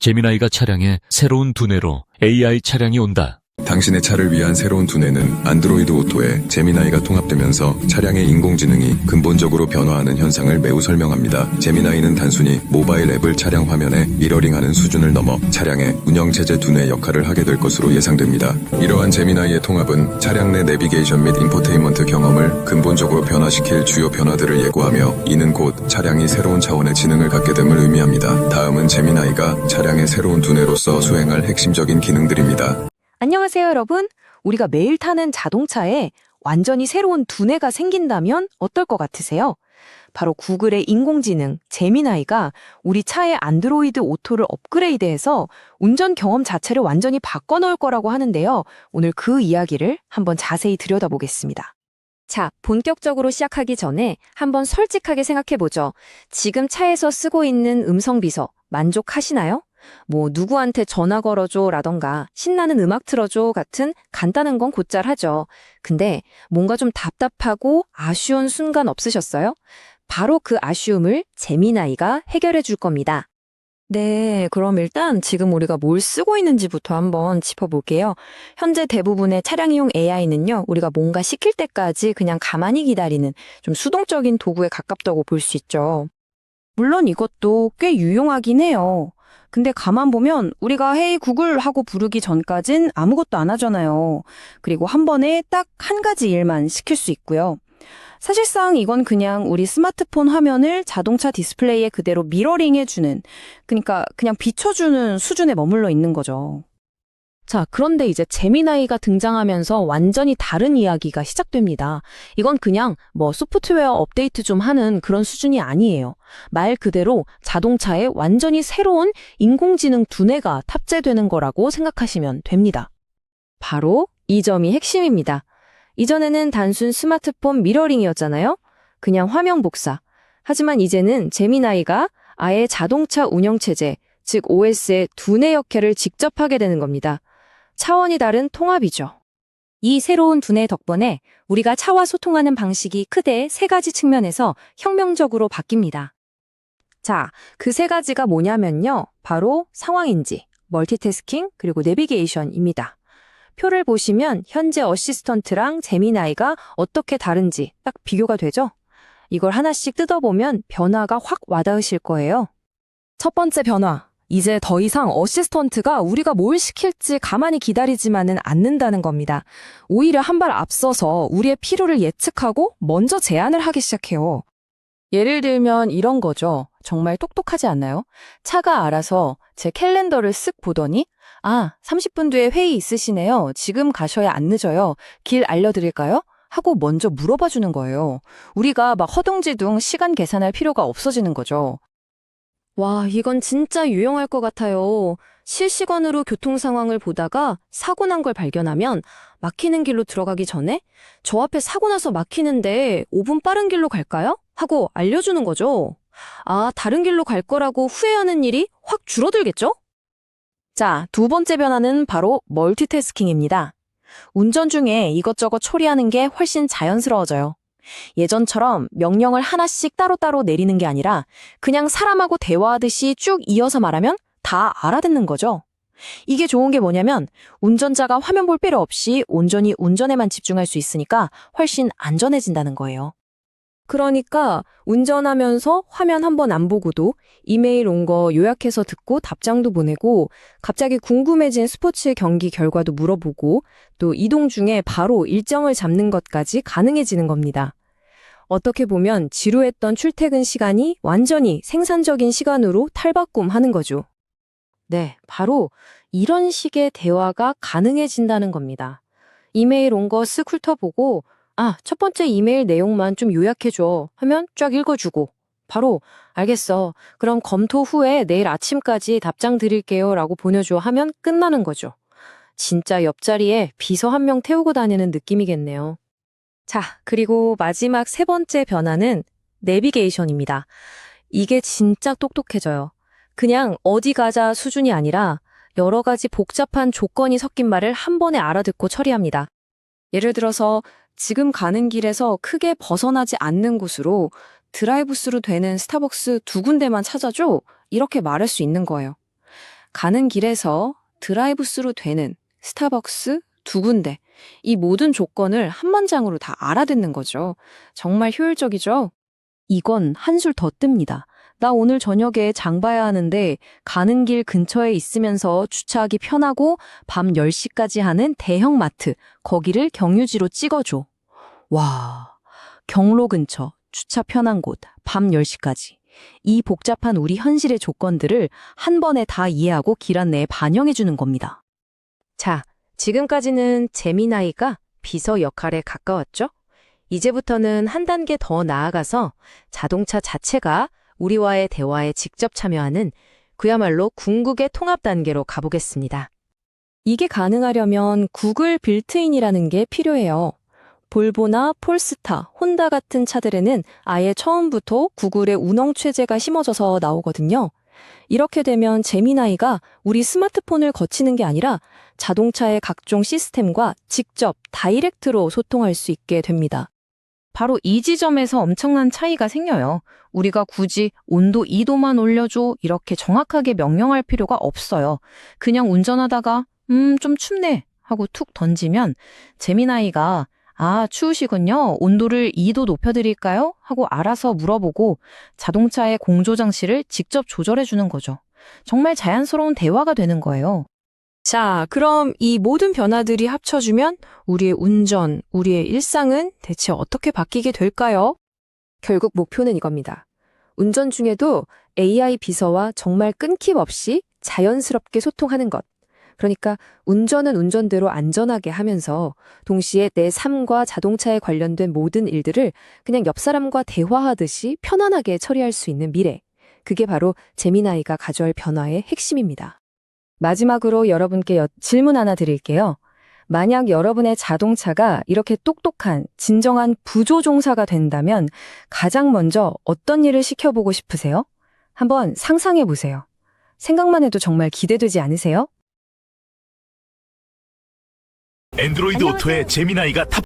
제미나이가 차량에 새로운 두뇌로 AI 차량이 온다. 당신의 차를 위한 새로운 두뇌는 안드로이드 오토에 제미나이가 통합되면서 차량의 인공지능이 근본적으로 변화하는 현상을 매우 설명합니다. 제미나이는 단순히 모바일 앱을 차량 화면에 미러링하는 수준을 넘어 차량의 운영체제 두뇌 역할을 하게 될 것으로 예상됩니다. 이러한 제미나이의 통합은 차량 내 내비게이션 및 인포테인먼트 경험을 근본적으로 변화시킬 주요 변화들을 예고하며 이는 곧 차량이 새로운 차원의 지능을 갖게 됨을 의미합니다. 다음은 제미나이가 차량의 새로운 두뇌로서 수행할 핵심적인 기능들입니다. 안녕하세요, 여러분. 우리가 매일 타는 자동차에 완전히 새로운 두뇌가 생긴다면 어떨 것 같으세요? 바로 구글의 인공지능 제미나이가 우리 차의 안드로이드 오토를 업그레이드해서 운전 경험 자체를 완전히 바꿔놓을 거라고 하는데요. 오늘 그 이야기를 한번 자세히 들여다보겠습니다. 자, 본격적으로 시작하기 전에 한번 솔직하게 생각해보죠. 지금 차에서 쓰고 있는 음성 비서 만족하시나요? 뭐 누구한테 전화 걸어줘 라던가 신나는 음악 틀어줘 같은 간단한 건 곧잘 하죠. 근데 뭔가 좀 답답하고 아쉬운 순간 없으셨어요? 바로 그 아쉬움을 제미나이가 해결해 줄 겁니다. 네, 그럼 일단 지금 우리가 뭘 쓰고 있는지부터 한번 짚어볼게요. 현재 대부분의 차량용 AI는요, 우리가 뭔가 시킬 때까지 그냥 가만히 기다리는 좀 수동적인 도구에 가깝다고 볼 수 있죠. 물론 이것도 꽤 유용하긴 해요. 근데 가만 보면 우리가 헤이 구글 하고 부르기 전까진 아무것도 안 하잖아요. 그리고 한 번에 딱 한 가지 일만 시킬 수 있고요. 사실상 이건 그냥 우리 스마트폰 화면을 자동차 디스플레이에 그대로 미러링해주는, 그러니까 그냥 비춰주는 수준에 머물러 있는 거죠. 자, 그런데 이제 제미나이가 등장하면서 완전히 다른 이야기가 시작됩니다. 이건 그냥 뭐 소프트웨어 업데이트 좀 하는 그런 수준이 아니에요. 말 그대로 자동차에 완전히 새로운 인공지능 두뇌가 탑재되는 거라고 생각하시면 됩니다. 바로 이 점이 핵심입니다. 이전에는 단순 스마트폰 미러링이었잖아요? 그냥 화면 복사. 하지만 이제는 제미나이가 아예 자동차 운영체제, 즉 OS의 두뇌 역할을 직접 하게 되는 겁니다. 차원이 다른 통합이죠. 이 새로운 두뇌 덕분에 우리가 차와 소통하는 방식이 크게 세 가지 측면에서 혁명적으로 바뀝니다. 자, 그 세 가지가 뭐냐면요. 바로 상황인지, 멀티태스킹, 그리고 내비게이션입니다. 표를 보시면 현재 어시스턴트랑 제미나이가 어떻게 다른지 딱 비교가 되죠? 이걸 하나씩 뜯어보면 변화가 확 와닿으실 거예요. 첫 번째 변화. 이제 더 이상 어시스턴트가 우리가 뭘 시킬지 가만히 기다리지만은 않는다는 겁니다. 오히려 한 발 앞서서 우리의 필요를 예측하고 먼저 제안을 하기 시작해요. 예를 들면 이런 거죠. 정말 똑똑하지 않나요? 차가 알아서 제 캘린더를 쓱 보더니 아, 30분 뒤에 회의 있으시네요. 지금 가셔야 안 늦어요. 길 알려드릴까요? 하고 먼저 물어봐 주는 거예요. 우리가 막 허둥지둥 시간 계산할 필요가 없어지는 거죠. 와, 이건 진짜 유용할 것 같아요. 실시간으로 교통 상황을 보다가 사고 난 걸 발견하면 막히는 길로 들어가기 전에 저 앞에 사고 나서 막히는데 5분 빠른 길로 갈까요? 하고 알려주는 거죠. 아, 다른 길로 갈 거라고 후회하는 일이 확 줄어들겠죠? 자, 두 번째 변화는 바로 멀티태스킹입니다. 운전 중에 이것저것 처리하는 게 훨씬 자연스러워져요. 예전처럼 명령을 하나씩 따로따로 내리는 게 아니라 그냥 사람하고 대화하듯이 쭉 이어서 말하면 다 알아듣는 거죠. 이게 좋은 게 뭐냐면 운전자가 화면 볼 필요 없이 온전히 운전에만 집중할 수 있으니까 훨씬 안전해진다는 거예요. 그러니까 운전하면서 화면 한 번 안 보고도 이메일 온 거 요약해서 듣고 답장도 보내고 갑자기 궁금해진 스포츠 경기 결과도 물어보고 또 이동 중에 바로 일정을 잡는 것까지 가능해지는 겁니다. 어떻게 보면 지루했던 출퇴근 시간이 완전히 생산적인 시간으로 탈바꿈하는 거죠. 네, 바로 이런 식의 대화가 가능해진다는 겁니다. 이메일 온 거 쓱 훑어보고 아, 첫 번째 이메일 내용만 좀 요약해줘 하면 쫙 읽어주고 바로 알겠어. 그럼 검토 후에 내일 아침까지 답장 드릴게요 라고 보내줘 하면 끝나는 거죠. 진짜 옆자리에 비서 한 명 태우고 다니는 느낌이겠네요. 자, 그리고 마지막 세 번째 변화는 내비게이션입니다. 이게 진짜 똑똑해져요. 그냥 어디 가자 수준이 아니라 여러 가지 복잡한 조건이 섞인 말을 한 번에 알아듣고 처리합니다. 예를 들어서 지금 가는 길에서 크게 벗어나지 않는 곳으로 드라이브스루 되는 스타벅스 두 군데만 찾아줘. 이렇게 말할 수 있는 거예요. 가는 길에서 드라이브스루 되는 스타벅스 두 군데. 이 모든 조건을 한 문장으로 다 알아듣는 거죠. 정말 효율적이죠? 이건 한술 더 뜹니다. 나 오늘 저녁에 장 봐야 하는데 가는 길 근처에 있으면서 주차하기 편하고 밤 10시까지 하는 대형 마트, 거기를 경유지로 찍어줘. 와, 경로 근처, 주차 편한 곳, 밤 10시까지. 이 복잡한 우리 현실의 조건들을 한 번에 다 이해하고 길 안내에 반영해 주는 겁니다. 자, 지금까지는 재미나이가 비서 역할에 가까웠죠? 이제부터는 한 단계 더 나아가서 자동차 자체가 우리와의 대화에 직접 참여하는 그야말로 궁극의 통합 단계로 가보겠습니다. 이게 가능하려면 구글 빌트인이라는 게 필요해요. 볼보나 폴스타, 혼다 같은 차들에는 아예 처음부터 구글의 운영 체제가 심어져서 나오거든요. 이렇게 되면 제미나이가 우리 스마트폰을 거치는 게 아니라 자동차의 각종 시스템과 직접 다이렉트로 소통할 수 있게 됩니다. 바로 이 지점에서 엄청난 차이가 생겨요. 우리가 굳이 온도 2도만 올려줘 이렇게 정확하게 명령할 필요가 없어요. 그냥 운전하다가 음, 좀 춥네 하고 툭 던지면 재미나이가 아, 추우시군요. 온도를 2도 높여드릴까요? 하고 알아서 물어보고 자동차의 공조 장치를 직접 조절해 주는 거죠. 정말 자연스러운 대화가 되는 거예요. 자, 그럼 이 모든 변화들이 합쳐주면 우리의 운전, 우리의 일상은 대체 어떻게 바뀌게 될까요? 결국 목표는 이겁니다. 운전 중에도 AI 비서와 정말 끊김없이 자연스럽게 소통하는 것. 그러니까 운전은 운전대로 안전하게 하면서 동시에 내 삶과 자동차에 관련된 모든 일들을 그냥 옆 사람과 대화하듯이 편안하게 처리할 수 있는 미래. 그게 바로 재미나이가 가져올 변화의 핵심입니다. 마지막으로 여러분께 여- 질문 하나 드릴게요. 만약 여러분의 자동차가 이렇게 똑똑한 진정한 부조종사가 된다면 가장 먼저 어떤 일을 시켜보고 싶으세요? 한번 상상해 보세요. 생각만 해도 정말 기대되지 않으세요? 앤드로이드 오토에 재미나이가 탑